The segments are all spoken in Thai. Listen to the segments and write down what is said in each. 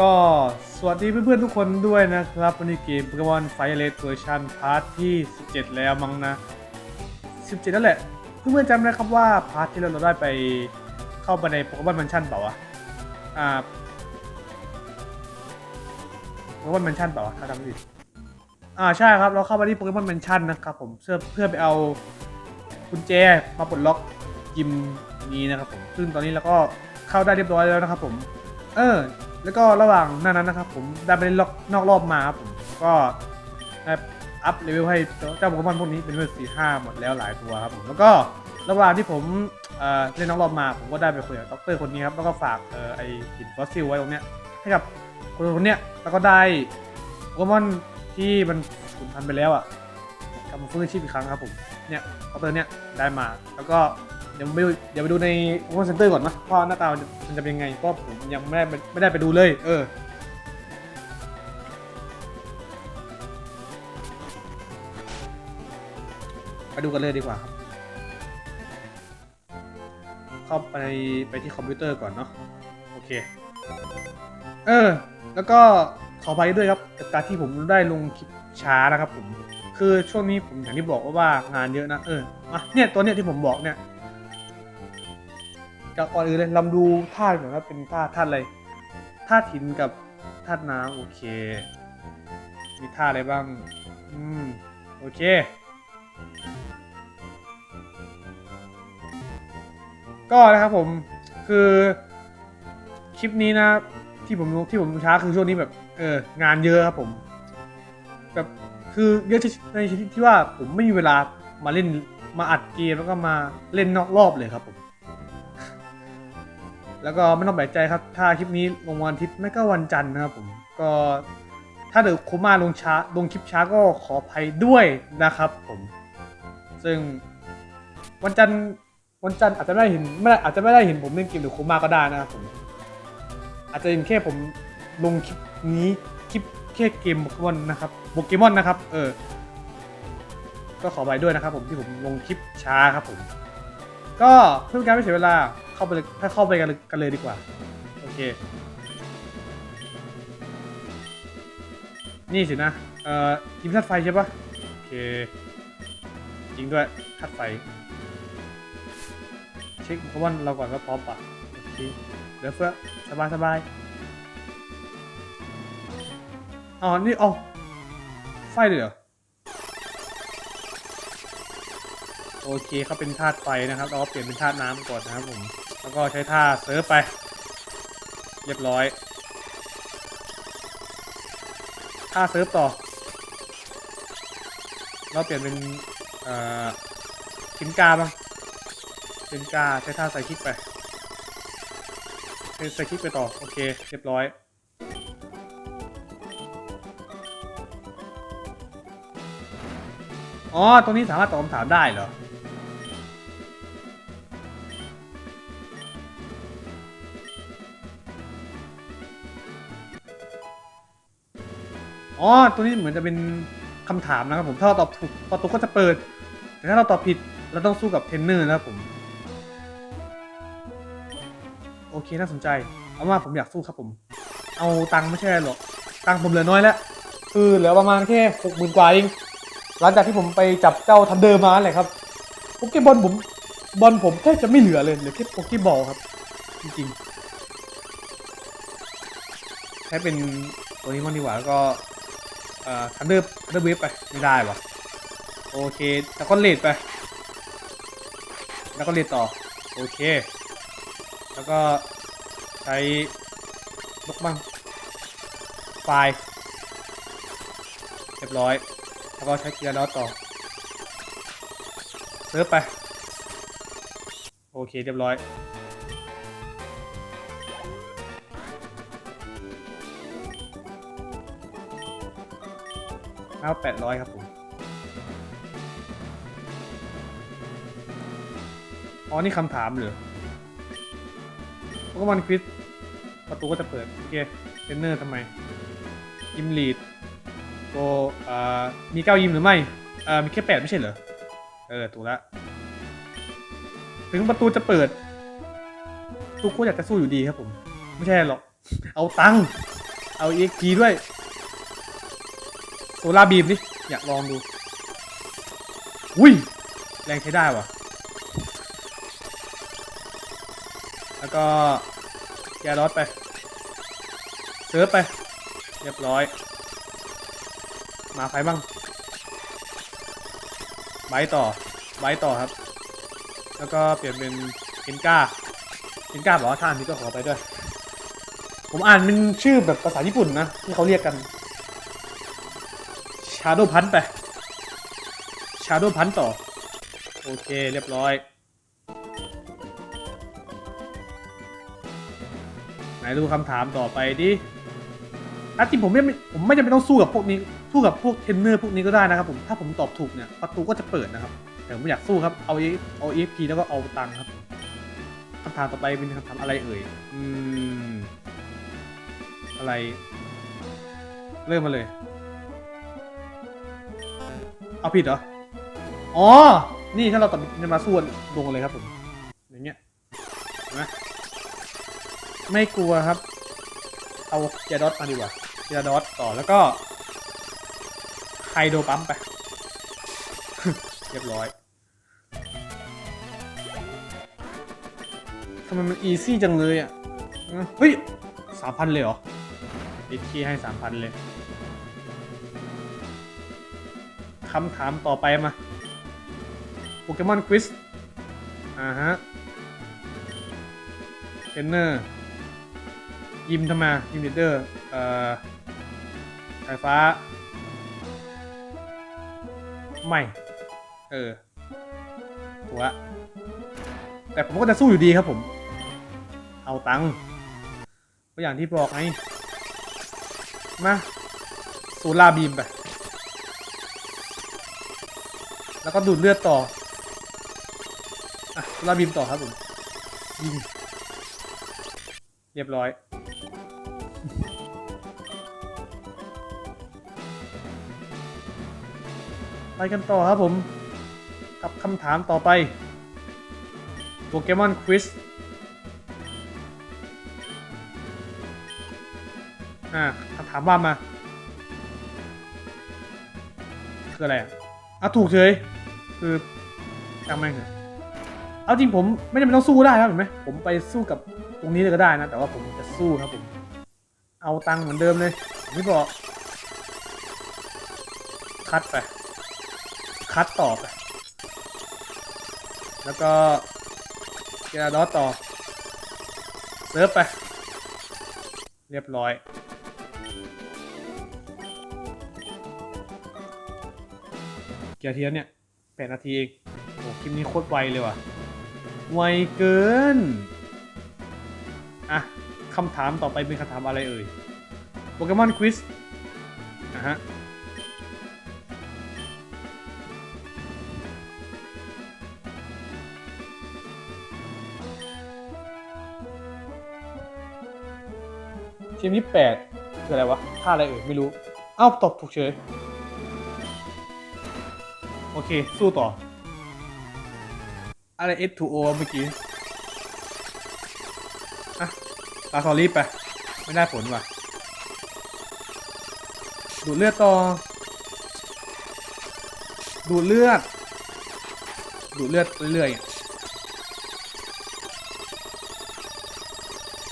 ก็สวัสดีเพื่อนๆทุกคนด้วยนะครับ วันนี้เกมโปเกมอนไฟเรดเวอร์ชันพาร์ทที่ 17 แล้วมั้งนะ 17นั่นแหละ เพื่อนๆจำได้ครับว่าพาร์ทที่เราเราได้ไปเข้าไปในโปเกมอนแมนชั่นเปล่าวะอ่าโปเกมอนแมนชั่นเปล่าวะถ้าจำไม่ผิดอ่าใช่ครับ เราเข้าไปที่โปเกมอนแมนชั่นนะครับผมเพื่อเพื่อไปเอากุญแจมาปลดล็อกยิมนี้นะครับผมซึ่งตอนนี้เราก็เข้าได้เรียบร้อยแล้วนะครับผม เออ แล้วก็ระหว่างหน้านั้นนะครับ ผมได้ไปเล่นล็อกนอกรอบมาครับผมก็ได้อัพเลเวลให้เจ้าโปเกมอนพวกนี้เป็นเลเวลสี่ห้าหมดแล้วหลายตัวครับผมแล้วก็ระหว่างที่ผมเอ่อเล่นนอกรอบมาผมก็ได้ไปคุยกับด็อกเตอร์คนนี้ครับแล้วก็ฝากเอ่อไอหินฟอสซิลไว้ตรงเนี้ยให้กับคนคนเนี้ยแล้วก็ได้โปเกมอนที่มันสูญพันธุ์ไปแล้วอะกลับมาฟื้นชีพอีกครั้งครับผมเนี่ยด็อกเตอร์เนี้ยได้มาแล้วก็ เดี๋ยวไปดูเดี๋ยวไปดูในโปเกมอนเซ็นเตอร์ก่อนนะว่าหน้าตามันจะเป็นยังไงเพราะผมยังไม่ได้ไปไม่ได้ไปดูเลย เออไปดูกันเลยดีกว่าครับ เข้าไปไปที่คอมพิวเตอร์ก่อนเนาะโอเค เออ แล้วก็ขออภัยด้วยครับกับการที่ผมได้ลงคลิปช้านะครับผม คือช่วงนี้ผมอย่างที่บอกว่าว่างานเยอะนะ เออมาเนี่ยตัวเนี้ยที่ผมบอกเนี่ย กับก่อนอื่นเลยลำดูธาตุก่อนครับเป็นธาตุธาตุอะไรธาตุหินกับธาตุน้ำโอเค มีธาตุอะไรบ้าง อืม โอเค ก็นะครับผมคือคลิปนี้นะที่ผมที่ผมช้าคือช่วงนี้แบบเอองานเยอะครับผมแบบคือเยอะในชนิดที่ว่าผมไม่มีเวลามาเล่นมาอัดเกมแล้วก็มาเล่นนอกรอบเลยครับผม แล้วก็ไม่ต้องแปลกใจครับ ถ้าคลิปนี้ลงวันอาทิตย์ไม่ก็วันจันทร์นะครับผม ก็ถ้าเดือโคม่าลงช้าลงคลิปช้าก็ขออภัยด้วยนะครับผม ซึ่งวันจันทร์วันจันทร์อาจจะไม่ได้เห็นไม่ได้อาจจะไม่ได้เห็นผมเล่นเกมหรือโคม่าก็ได้นะครับผม อาจจะเห็นแค่ผมลงคลิปนี้คลิปแค่เกมโปเกมอนนะครับโปเกมอนนะครับ เออ ก็ขอไปด้วยนะครับผมที่ผมลงคลิปช้าครับผม ก็เพื่อเป็นการไม่เสียเวลาเข้าไปเลยถ้าเข้าไปกันเลยกันเลยดีกว่า โอเค นี่สินะ เอ่อทีมธาตุไฟใช่ปะโอเค จริงด้วยธาตุไฟ เช็คโปเกมอนเราก่อนว่าพร้อมปะโอเคเหลือเฟือสบายสบายอ๋อ นี่เอไฟเลยเหรอ โอเคเขาเป็นธาตุไฟนะครับเราก็เปลี่ยนเป็นธาตุน้ำก่อนนะครับผมแล้วก็ใช้ท่าเซิร์ฟไป เรียบร้อยท่าเซิร์ฟต่อ เราเปลี่ยนเป็นเอ่อชินกาบ้างชินกาใช้ท่าใส่คลิกไปใช้ใส่คลิกไปต่อโอเคเรียบร้อยอ๋อ ตรงนี้สามารถตอบคำถามได้เหรอ อ๋อ ตัวนี้เหมือนจะเป็นคำถามนะครับผมถ้าเราตอบถูกประตูก็จะเปิด แต่ถ้าเราตอบผิดเราต้องสู้กับเทรนเนอร์นะครับผม โอเคน่าสนใจ เอาว่าผมอยากสู้ครับผม เอาตังค์ไม่ใช่หรอก ตังค์ผมเหลือน้อยแล้ว คือเหลือประมาณแค่หกหมื่นกว่าเอง หลังจากที่ผมไปจับเจ้าทันเดอร์มาแหละครับโปเกบอลผมบอลผมแทบจะไม่เหลือเลยเหลือแค่โปเกบอลครับ จริงๆใช้เป็นตัวนี้มันดีกว่าแล้วก็ เอ่อทันเดอร์ทันเดอร์เวฟไป ไม่ได้วะโอเคแล้วก็เลดไป แล้วก็เลดต่อ โอเค แล้วก็ใช้ลูกบ้างไฟเรียบร้อย แล้วก็ใช้เกียร์ดอทต่อเซิร์ฟไป โอเคเรียบร้อย แล้วแปดร้อยครับผม อ๋อ นี่คำถามเหรอโปเกมอนควิสประตูก็จะเปิด โอเคเทรนเนอร์ทำไม ยิมลีดโกอ่า มีเก้ายิมหรือไม่อ่ามีแค่แปดไม่ใช่เหรอ เออ ถูกละถึงประตูจะเปิดทุกคนอยากจะสู้อยู่ดีครับผม ไม่ใช่หรอก เอาตังค์เอา EXP ด้วย โซล่าบีมนี่อยากลองดูอุ้ยแรงใช้ได้ว่ะ แล้วก็แกรอดไปเซิร์ฟไป เรียบร้อย มาใครบ้างไบร์ทต่อไบร์ทต่อครับ แล้วก็เปลี่ยนเป็นเคนก้าเคนก้าบอกว่าท่านนี้ก็ขอไปด้วย ผมอ่านเป็นชื่อแบบภาษาญี่ปุ่นนะ ที่เขาเรียกกันชาโด w พันไปชาโด w พันต่อ โอเคเรียบร้อย ไหนดูคำถามต่อไปดิอะจริงผมไม่ผมไม่จำเป็นต้องสู้กับพวกนี้สู้กับพวกเทรนเนอร์พวกนี้ก็ได้นะครับผมถ้าผมตอบถูกเนี่ยประตูก็จะเปิดนะครับ แต่ผมอยากสู้ครับเอาเอเอาเอฟพีแล้วก็เอาตังค์ครับคำถามต่อไปเป็นคำถามอะไรเอ่ยอืมอะไร เริ่มมาเลย เอาผิดเหรอ อ๋อ นี่ถ้าเราตัดจะมาสู้กันลงเลยครับผม อย่างเงี้ยนไหมไม่กลัวครับ เอาเจดอสมาดีกว่าเจดอสต่อแล้วก็ไฮโดปั๊มไป เรียบร้อยทำไมมันอีซี่จังเลยอะ เฮ้ยสามพันเลยเหรอดิคีให้สามพันเลย คำถามต่อไปมาโปเกมอนควิสอ่าฮะเทรนเนอร์ยิมทำไมยิมลีดเดอร์เอ่อสายฟ้า ไม่ เออถูกละแต่ผมก็จะสู้อยู่ดีครับผม เอาตังค์ก็อย่างที่บอกไงมาโซล่าบีมไป แล้วก็ดูดเลือดต่ออะลาบีมต่อครับผมยิงเรียบร้อย ไปกันต่อครับผม กับคำถามต่อไปโปเกมอนควิสอ่าคำถามว่ามา คืออะไรอะ อะ ถูกเฉย คือจำแม่งเถอะเอาจริงผมไม่จำเป็นต้องสู้ได้ครับเห็นไหมผมไปสู้กับตรงนี้เลยก็ได้นะ แต่ว่าผมจะสู้ครับผม เอาตังค์เหมือนเดิมเลยอย่างที่บอกคัดไป คัดต่อไป แล้วก็เกราดอต่อ เซิร์ฟไป เรียบร้อยเกียร์เทียนเนี่ย แปดนาทีเองโอ้คลิปนี้โคตรไวเลยว่ะ ไวเกิน อะคำถามต่อไปเป็นคำถามอะไรเอ่ยโปเกมอนควิสอะฮะทีมที่แปดคืออะไรวะท่าอะไรเอ่ยไม่รู้เอ้าตอบถูกเฉย โอเค สู้ต่อ อะไร S2O เมื่อกี้อะลาซอรี่ไป ไม่ได้ผลว่ะ ดูดเลือดต่อ ดูดเลือด ดูดเลือดเรื่อยๆ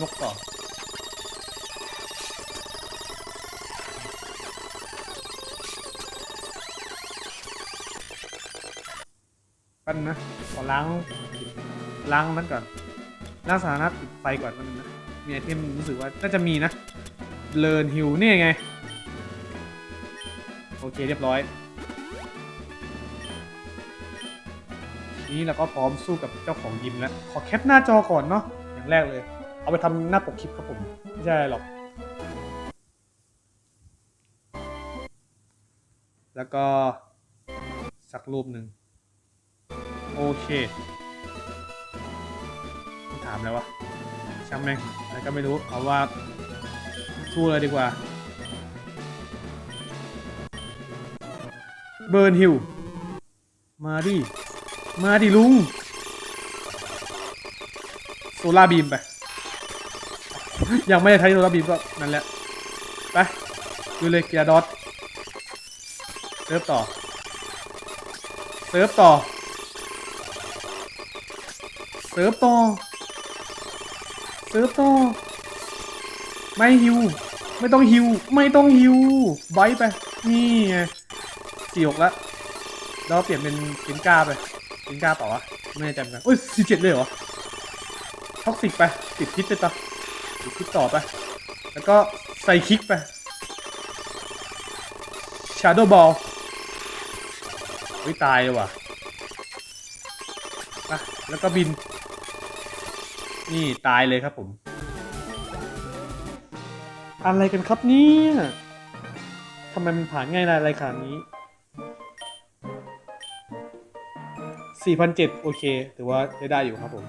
นกต่อ แปั้นนะขอล้างล้างนั้นก่อนล้างสถานะปิดไฟก่อนมันงนะมีไอเทมรู้สึกว่าน่าจะมีนะเลินฮิวนี่ไง โอเคเรียบร้อยทีนี้เราก็พร้อมสู้กับเจ้าของยิมแล้ว ขอแคปหน้าจอก่อนเนาะอย่างแรกเลย เอาไปทำหน้าปกคลิปครับผม ไม่ใช่หรอก แล้วก็สักรูปหนึ่ง โอเคถามแล้ววะช่างแม่งอะไรก็ไม่รู้เอาว่าสู้เลยดีกว่า เบิร์นฮิลมาดิ มาดิลุง โซล่าบีมไป ยังไม่ได้ใช้โซล่าบีมก็นั่นแหละ ไปดูเลยกีฬาดอทเซิร์ฟต่อ เซิร์ฟต่อ เซิร์ฟต่อเซิร์ฟต่อไม่ฮิว ไม่ต้องฮิว ไม่ต้องฮิวไบท์ไป นี่ไงสี่หกแล้วแล้วเปลี่ยนเป็นกินกาไปกินกาเปล่าวะไม่แน่ใจเหมือนกันโอ้ยสี่เจ็ดเลยเหรอท็อกซิกไปติดพิษไปต่อติดพิษต่อไป แล้วก็ใส่คิกไป Shadow Ball เฮ้ยตายเลยว่ะไปแล้วก็บิน นี่ตายเลยครับผม อะไรกันครับเนี่ยทำไมมันผ่านง่ายอะไรขนาดนี้ 4,007 โอเค ถือว่าได้ได้อยู่ครับผม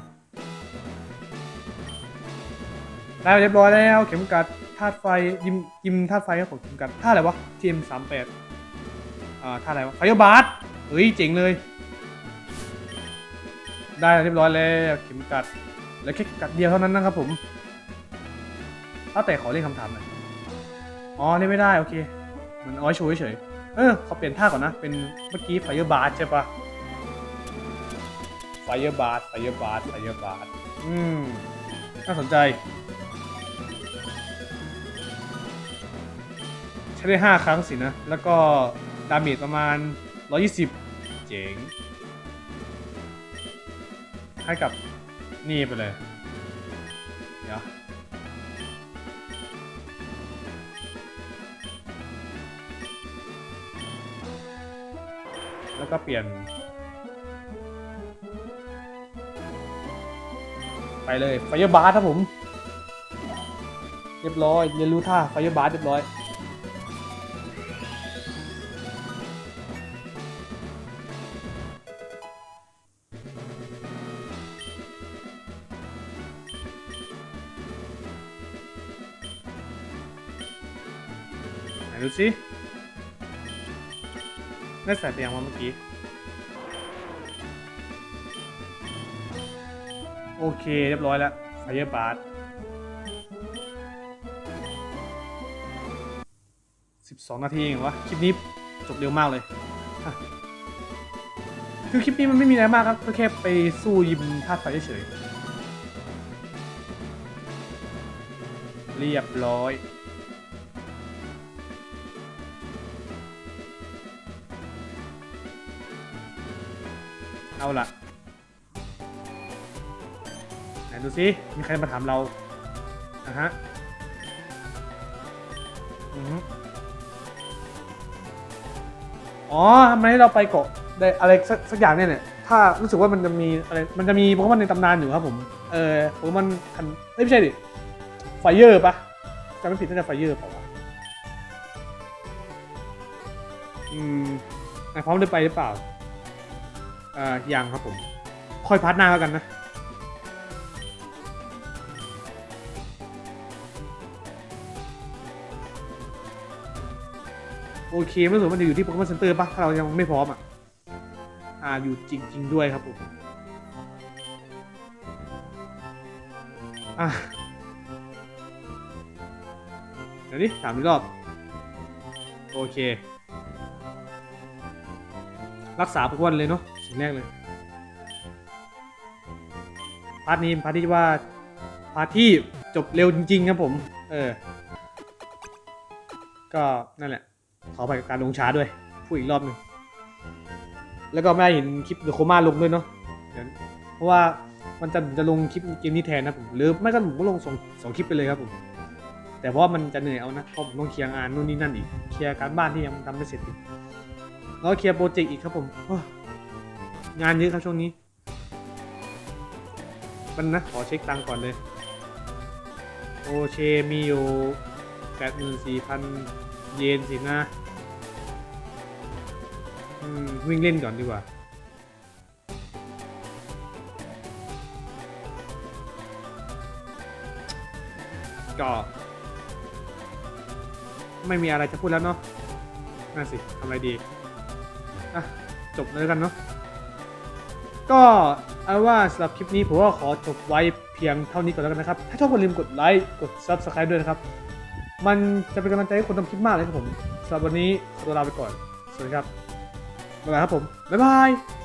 ได้เรียบร้อยแล้ว เข็มกัดธาตุไฟ ยิมยิมธาตุไฟครับผมเข็มกัดท่าอะไรวะ TM 3 8 อ่าท่าอะไรวะไฟบาร์เฮ้ย เจ๋งเลย ได้เรียบร้อยแล้ว เข็มกัด แล้วแค่กัดเดียวเท่านั้นนะครับผมถ้าแต่ขอเรียกคำถามหน่อยอ๋อเล่ไม่ได้โอเค มันเอาไว้โชว์เฉยเออขอเปลี่ยนท่าก่อนนะ เป็นเมื่อกี้ไฟเบาร์ใช่ปะไฟเบาร์ไฟเบาร์ไฟเบาร์อืมน่าสนใจ ใช้ได้ 5 ครั้งสินะ แล้วก็ดาเมจประมาณ 120 เจ๋งให้กับ นี่ไปเลย เดี๋ยว แล้วก็เปลี่ยน ไปเลยไฟบาร์ครับผม เรียบร้อยเรียนรู้ท่าไฟบาร์เรียบร้อย ดูสิได้ใส่ไปยังวะเมื่อกี้ โอเค เรียบร้อยแล้วไฟเยอร์บาร์สิบสองนาทีเองวะ คลิปนี้จบเร็วมากเลย คือคลิปนี้มันไม่มีอะไรมากครับ ก็แค่ไปสู้ยิมธาตุไฟเฉยเรียบร้อย เอาละไหนดูสิมีใครมาถามเราอะฮะอ๋อทำไมให้เราไปเกาะได้อะไรสักสักอย่างเนี่ยเนี่ยถ้ารู้สึกว่ามันจะมีอะไรมันจะมีโปเกมอนในตำนานอยู่ครับผมเออโปเกมอนคันเอ้ยไม่ใช่ดิไฟเยอร์ปะจำไม่ผิดน่าจะไฟเยอร์เปล่าวะอืมนายพร้อมได้ไปหรือเปล่า อ่ายังครับผม ค่อยพัดหน้าแล้วกันนะ โอเคไม่สึกว่ามันจะอยู่ที่โปเกมอนเซ็นเตอร์ปะถ้าเรายังไม่พร้อมอะ อ่าอยู่จริง ๆ ด้วยครับผม อะเดี๋ยวนี้ถามอีกรอบ โอเค รักษาโปเกมอนเลยเนาะ สิ่งแรกเลยพาร์ทนี้พาร์ทที่ว่าพาร์ทที่จบเร็วจริง ๆ ครับผม เออ ก็นั่นแหละ ขอไปกับการลงช้าด้วย พูดอีกรอบหนึ่ง แล้วก็ไม่ได้เห็นคลิปเดอะโคม่าลงด้วยเนาะเดี๋ยวเพราะว่ามันจะจะลงคลิปเกมนี้แทนนะผมหรือไม่ก็ผมก็ลงสองสองคลิปไปเลยครับผม แต่เพราะมันจะเหนื่อยเอานะเพราะผมต้องเคลียร์งานนู่นนี่นั่นอีก เคลียร์การบ้านที่ยังทำไม่เสร็จอีกแล้วเคลียร์โปรเจกต์อีกครับผมโอ้ย งานเยอะครับช่วงนี้มันนะขอเช็คตังก่อนเลย โอเชมีอยู่แปดหมื่นสี่พันเยนสินะวิ่งเล่นก่อนดีกว่าก็ไม่มีอะไรจะพูดแล้วเนาะนั่นสิทำอะไรดี อะ จบเลยกันเนาะ ก็เอาว่าสำหรับคลิปนี้ผมก็ขอจบไว้เพียงเท่านี้ก่อนแล้วกันนะครับ ถ้าชอบก็ลืมกดไลค์กด Subscribe ด้วยนะครับ มันจะเป็นกำลังใจให้คนทำคลิปมากเลยครับผมสำหรับวันนี้ขอตัวลาไปก่อน สวัสดีครับบ๊ายบายครับผมบ๊ายบาย